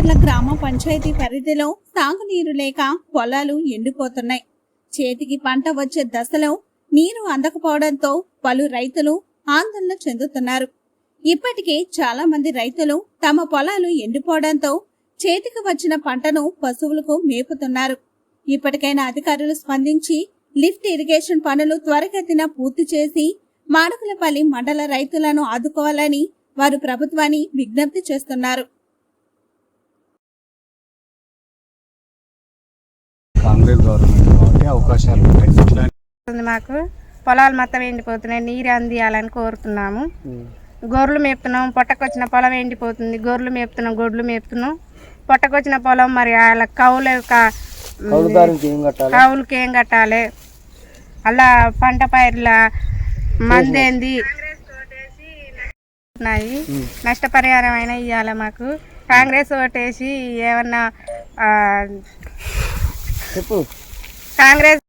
చర్ల గ్రామ పంచాయతీ పరిధిలో సాగునీరు లేక పొలాలు ఎండిపోతున్నాయి. చేతికి పంట వచ్చే దశలో నీరు అందకపోవడంతో పలు రైతులు ఆందోళన చెందుతున్నారు. ఇప్పటికే చాలా మంది రైతులు తమ పొలాలు ఎండిపోవడంతో చేతికి వచ్చిన పంటను పశువులకు మేపుతున్నారు. ఇప్పటికైనా అధికారులు స్పందించి లిఫ్ట్ ఇరిగేషన్ పనులు త్వరగతిన పూర్తి చేసి మాడకులపల్లి మండల రైతులను ఆదుకోవాలని వారు ప్రభుత్వాన్ని విజ్ఞప్తి చేస్తున్నారు. కాంగ్రెస్ గవర్నమెంట్ కాబట్టి అవకాశాలు ఉంటాయి. మాకు. పొలాలు మొత్తం ఎండిపోతున్నాయి. నీరు అందియాలని కోరుతున్నాము. గొర్రెలు మేపుతున్నాం. పొట్టకొచ్చిన పొలం ఎండిపోతుంది. గొర్రెలు మేపుతున్నాం. గొడ్లు మేపుతున్నాం. పొట్టకొచ్చిన పొలం మరి వాళ్ళ కౌలు కౌలుకి ఏం కట్టాలి? అలా పంట పైర్ల మందేంది? ఉన్నాయి. నష్టపరిహారం అయినా ఇవ్వాలి మాకు. కాంగ్రెస్ ఓటేసి ఏమన్నా చెప్పు. కాంగ్రెస్